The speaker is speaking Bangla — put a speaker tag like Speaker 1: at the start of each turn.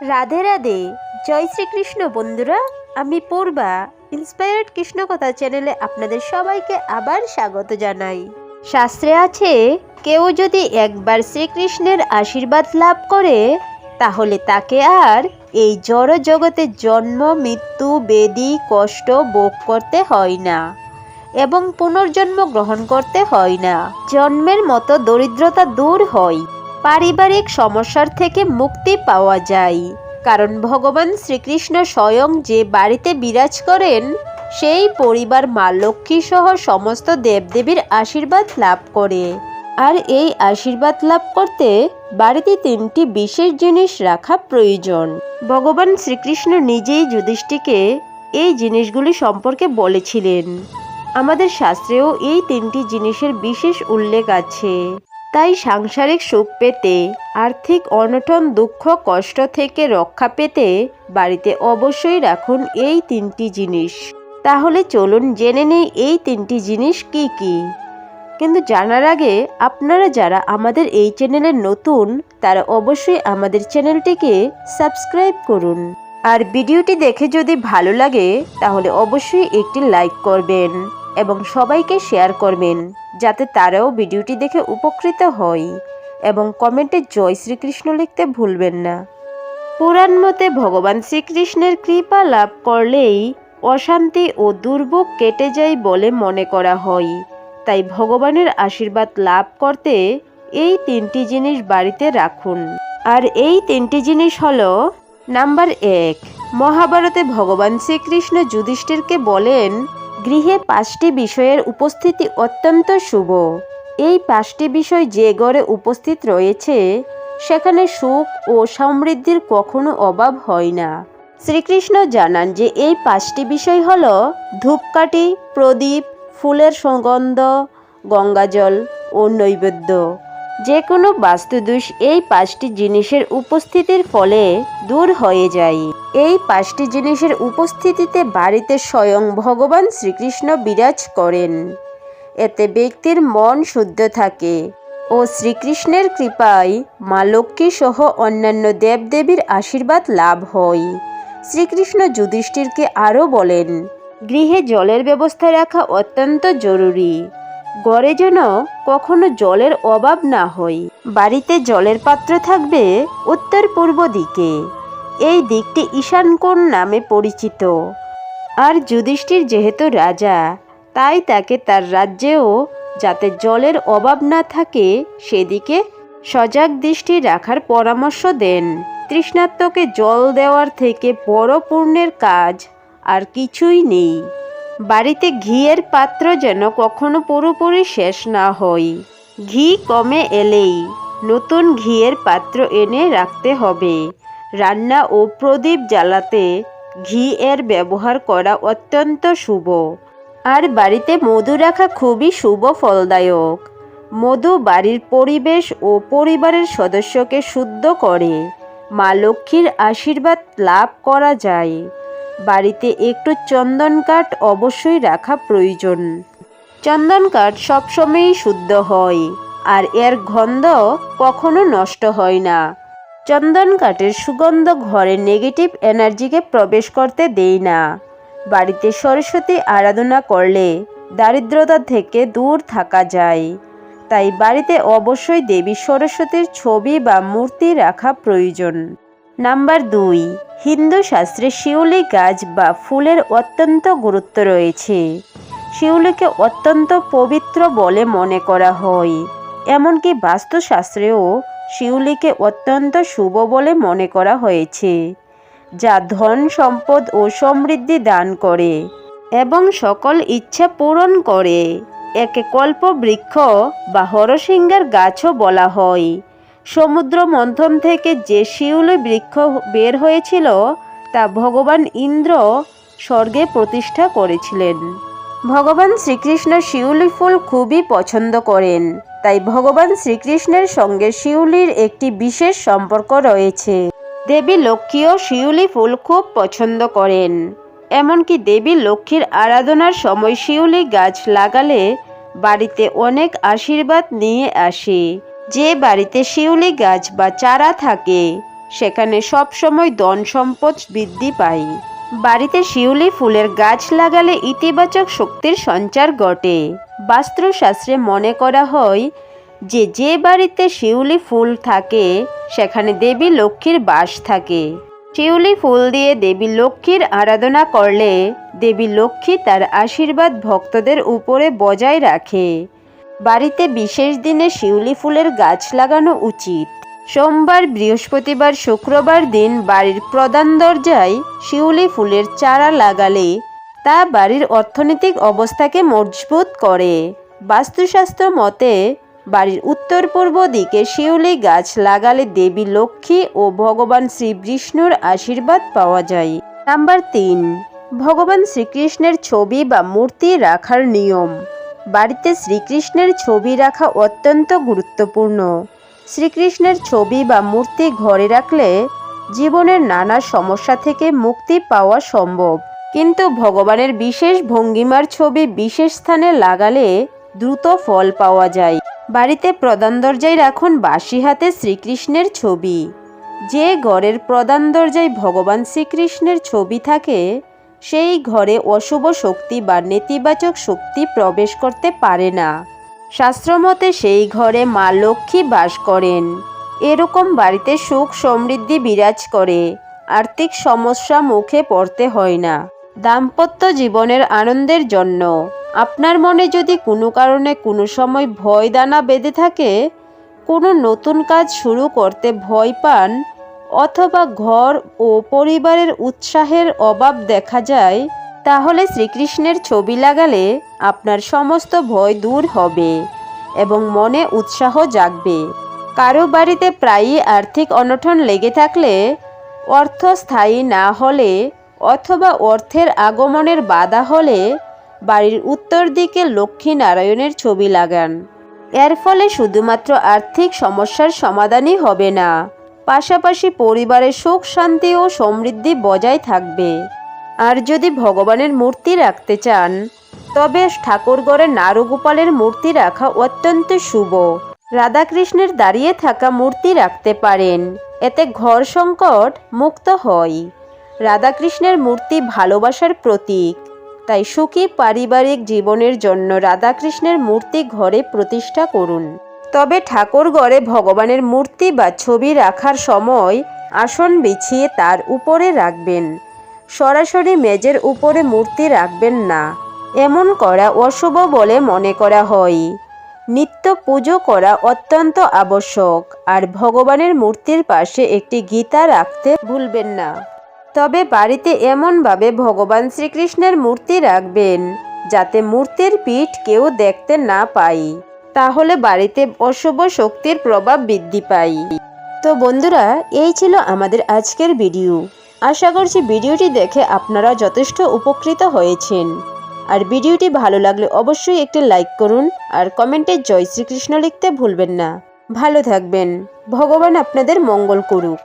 Speaker 1: রাধে রাধে। জয় শ্রীকৃষ্ণ বন্ধুরা, আমি পূর্বা ইন্সপায়ার্ড কৃষ্ণকথা চ্যানেলে আপনাদের সবাইকে আবার স্বাগত জানাই। শাস্ত্রে আছে, কেউ যদি একবার শ্রীকৃষ্ণের আশীর্বাদ লাভ করে, তাহলে তাকে আর এই জড় জগতে জন্ম, মৃত্যু, বেদি, কষ্ট ভোগ করতে হয় না এবং পুনর্জন্ম গ্রহণ করতে হয় না। জন্মের মতো দরিদ্রতা দূর হয়। পারিবারিক সমস্যার থেকে মুক্তি পাওয়া যায়। কারণ ভগবান শ্রীকৃষ্ণ স্বয়ং যে বাড়িতে বিরাজ করেন, সেই পরিবার মা লক্ষ্মী সহ সমস্ত দেবদেবীর আশীর্বাদ লাভ করে। আর এই আশীর্বাদ লাভ করতে বাড়িতে তিনটি বিশেষ জিনিস রাখা প্রয়োজন। ভগবান শ্রীকৃষ্ণ নিজেই যুধিষ্ঠিকে এই জিনিসগুলি সম্পর্কে বলেছিলেন। আমাদের শাস্ত্রেও এই তিনটি জিনিসের বিশেষ উল্লেখ আছে। তাই সাংসারিক সুখ পেতে, আর্থিক অনটন, দুঃখ, কষ্ট থেকে রক্ষা পেতে বাড়িতে অবশ্যই রাখুন এই তিনটি জিনিস। তাহলে চলুন জেনে নেই এই তিনটি জিনিস কি কি। কিন্তু জানার আগে আপনারা যারা আমাদের এই চ্যানেলে নতুন, তারা অবশ্যই আমাদের চ্যানেলটিকে সাবস্ক্রাইব করুন। আর ভিডিওটি দেখে যদি ভালো লাগে, তাহলে অবশ্যই একটি লাইক করবেন। এবং সবাইকে শেয়ার করবেন, যাতে তারাও ভিডিওটি দেখে উপকৃত হয় এবং কমেন্টে জয় শ্রীকৃষ্ণ লিখতে ভুলবেন না। পুরাণ মতে ভগবান শ্রীকৃষ্ণের কৃপা লাভ করলেই অশান্তি ও দুর্ভোগ কেটে যায় বলে মনে করা হয়। তাই ভগবানের আশীর্বাদ লাভ করতে এই তিনটি জিনিস বাড়িতে রাখুন। আর এই তিনটি জিনিস হলো, নাম্বার এক, মহাভারতে ভগবান শ্রীকৃষ্ণ যুধিষ্ঠিরকে বলেন গৃহে পাঁচটি বিষয়ের উপস্থিতি অত্যন্ত শুভ। এই পাঁচটি বিষয় যে গড়ে উপস্থিত রয়েছে, সেখানে সুখ ও সমৃদ্ধির কখনো অভাব হয় না। শ্রীকৃষ্ণ জানান যে এই পাঁচটি বিষয় হল ধূপকাঠি, প্রদীপ, ফুলের সুগন্ধ, গঙ্গাজল ও নৈবেদ্য। যে কোনো বাস্তুদোষ এই পাঁচটি জিনিসের উপস্থিতির ফলে দূর হয়ে যায়। এই পাঁচটি জিনিসের উপস্থিতিতে বাড়িতে স্বয়ং ভগবান শ্রীকৃষ্ণ বিরাজ করেন। এতে ব্যক্তির মন শুদ্ধ থাকে ও শ্রীকৃষ্ণের কৃপায় মা লক্ষ্মী সহ অন্যান্য দেবদেবীর আশীর্বাদ লাভ হয়। শ্রীকৃষ্ণ যুধিষ্ঠিরকে আরও বলেন, গৃহে জলের ব্যবস্থা রাখা অত্যন্ত জরুরি। গড়ে যেন কখনো জলের অভাব না হয়। বাড়িতে জলের পাত্র থাকবে উত্তর পূর্ব দিকে। এই দিকটি ঈশানকোণ নামে পরিচিত। আর যুধিষ্ঠির যেহেতু রাজা, তাই তাকে তার রাজ্যেও যাতে জলের অভাব না থাকে, সেদিকে সজাগ দৃষ্টি রাখার পরামর্শ দেন। তৃষ্ণাত্মকে জল দেওয়ার থেকে বড় পূর্ণের কাজ আর কিছুই নেই। বাড়িতে ঘিয়ের পাত্র যেন কখনো পুরোপুরি শেষ না হয় ঘি কমে এলেই নতুন ঘিয়ের পাত্র এনে রাখতে হবে। রান্না ও প্রদীপ জ্বালাতে ঘি এর ব্যবহার করা অত্যন্ত শুভ। আর বাড়িতে মধু রাখা খুবই শুভ ফলদায়ক। মধু বাড়ির পরিবেশ ও পরিবারের সদস্যকে শুদ্ধ করে। মা লক্ষ্মীর আশীর্বাদ লাভ করা যায়। বাড়িতে একটু চন্দন কাঠ অবশ্যই রাখা প্রয়োজন। চন্দন কাঠ সবসময়ই শুদ্ধ হয়, আর এর গন্ধ কখনো নষ্ট হয় না। চন্দন কাঠের সুগন্ধ ঘরে নেগেটিভ এনার্জিকে প্রবেশ করতে দেয় না। বাড়িতে সরস্বতী আরাধনা করলে দারিদ্রতা থেকে দূর থাকা যায়। তাই বাড়িতে অবশ্যই দেবী সরস্বতীর ছবি বা মূর্তি রাখা প্রয়োজন। নাম্বার দুই, হিন্দু শাস্ত্রে শিউলি গাছ বা ফুলের অত্যন্ত গুরুত্ব রয়েছে। শিউলিকে অত্যন্ত পবিত্র বলে মনে করা হয়। এমনকি বাস্তুশাস্ত্রেও শিউলিকে অত্যন্ত শুভ বলে মনে করা হয়েছে, যা ধন, সম্পদ ও সমৃদ্ধি দান করে এবং সকল ইচ্ছা পূরণ করে। একে কল্প বৃক্ষ বা হরসিংহার গাছও বলা হয়। সমুদ্র মন্থন থেকে যে শিউলি বৃক্ষ বের হয়েছিল, তা ভগবান ইন্দ্র স্বর্গে প্রতিষ্ঠা করেছিলেন। ভগবান শ্রীকৃষ্ণ শিউলি ফুল খুবই পছন্দ করেন, তাই ভগবান শ্রীকৃষ্ণের সঙ্গে শিউলির একটি বিশেষ সম্পর্ক রয়েছে। দেবী লক্ষ্মীও শিউলি ফুল খুব পছন্দ করেন, এমনকি দেবী লক্ষ্মীর আরাধনার সময় শিউলি গাছ লাগালে বাড়িতে অনেক আশীর্বাদ নিয়ে আসে। যে বাড়িতে শিউলি গাছ বা চারা থাকে, সেখানে সবসময় ধন সম্পদ বৃদ্ধি পায়। বাড়িতে শিউলি ফুলের গাছ লাগালে ইতিবাচক শক্তির সঞ্চার ঘটে। বাস্তুশাস্ত্রে মনে করা হয় যে যে বাড়িতে শিউলি ফুল থাকে, সেখানে দেবী লক্ষ্মীর বাস থাকে। শিউলি ফুল দিয়ে দেবী লক্ষ্মীর আরাধনা করলে দেবী লক্ষ্মী তার আশীর্বাদ ভক্তদের উপরে বজায় রাখে। বাড়িতে বিশেষ দিনে শিউলি ফুলের গাছ লাগানো উচিত। সোমবার, বৃহস্পতিবার, শুক্রবার দিন বাড়ির প্রধান দরজায় শিউলি ফুলের চারা লাগালে তা বাড়ির অর্থনৈতিক অবস্থাকে মজবুত করে। বাস্তুশাস্ত্র মতে, বাড়ির উত্তর পূর্ব দিকে শিউলি গাছ লাগালে দেবী লক্ষ্মী ও ভগবান শ্রীবিষ্ণুর আশীর্বাদ পাওয়া যায়। নাম্বার তিন, ভগবান শ্রীকৃষ্ণের ছবি বা মূর্তি রাখার নিয়ম। বাড়িতে শ্রীকৃষ্ণের ছবি রাখা অত্যন্ত গুরুত্বপূর্ণ। শ্রীকৃষ্ণের ছবি বা মূর্তি ঘরে রাখলে জীবনের নানা সমস্যা থেকে মুক্তি পাওয়া সম্ভব। কিন্তু ভগবানের বিশেষ ভঙ্গিমার ছবি বিশেষ স্থানে লাগালে দ্রুত ফল পাওয়া যায়। বাড়িতে প্রধান দরজায় রাখুন বাসি হাতে শ্রীকৃষ্ণের ছবি। যে ঘরের প্রধান দরজায় ভগবান শ্রীকৃষ্ণের ছবি থাকে সেই ঘরে অশুভ শক্তি বা নেতিবাচক শক্তি প্রবেশ করতে পারে না। শাস্ত্রমতে সেই ঘরে মা লক্ষ্মী বাস করেন। এরকম বাড়িতে সুখ সমৃদ্ধি বিরাজ করে। আর্থিক সমস্যা মুখে পড়তে হয় না। দাম্পত্য জীবনের আনন্দের জন্য। আপনার মনে যদি কোনো কারণে কোনো সময় ভয় দানা বেঁধে থাকে, কোনো নতুন কাজ শুরু করতে ভয় পান অথবা ঘর ও পরিবারের উৎসাহের অভাব দেখা যায়, তাহলে শ্রীকৃষ্ণের ছবি লাগালে আপনার সমস্ত ভয় দূর হবে এবং মনে উৎসাহ জাগবে। কারও বাড়িতে প্রায়ই আর্থিক অনটন লেগে থাকলে, অর্থ স্থায়ী না হলে অথবা অর্থের আগমনের বাধা হলে বাড়ির উত্তর দিকে লক্ষ্মী নারায়ণের ছবি লাগান। এর ফলে শুধুমাত্র আর্থিক সমস্যার সমাধানই হবে না। পাশাপাশি পরিবারের সুখ, শান্তি ও সমৃদ্ধি বজায় থাকবে। আর যদি ভগবানের মূর্তি রাখতে চান, তবে ঠাকুরগড়ে নারুগোপালের মূর্তি রাখা অত্যন্ত শুভ। রাধাকৃষ্ণের দাঁড়িয়ে থাকা মূর্তি রাখতে পারেন, এতে ঘর সংকট মুক্ত হয়। রাধাকৃষ্ণের মূর্তি ভালোবাসার প্রতীক। তাই সুখী পারিবারিক জীবনের জন্য রাধাকৃষ্ণের মূর্তি ঘরে প্রতিষ্ঠা করুন। তবে ঠাকুরঘরে ভগবানের মূর্তি বা ছবি রাখার সময় আসন বিছিয়ে তার উপরে রাখবেন। সরাসরি মেজের উপরে মূর্তি রাখবেন না। এমন করা অশুভ বলে মনে করা হয়। নিত্য পুজো করা অত্যন্ত আবশ্যক, আর ভগবানের মূর্তির পাশে একটি গীতা রাখতে ভুলবেন না। তবে বাড়িতে এমনভাবে ভগবান শ্রীকৃষ্ণের মূর্তি রাখবেন, যাতে মূর্তির পিঠ কেউ দেখতে না পায়। তাহলে বাড়িতে অশুভ শক্তির প্রভাব বৃদ্ধি পায়। তো বন্ধুরা, এই ছিল আমাদের আজকের ভিডিও আশা করছি ভিডিওটি দেখে আপনারা যথেষ্ট উপকৃত হয়েছেন। আর ভিডিওটি ভালো লাগলে অবশ্যই একটি লাইক করুন আর কমেন্টে জয় শ্রীকৃষ্ণ লিখতে ভুলবেন না। ভালো থাকবেন। ভগবান আপনাদের মঙ্গল করুক।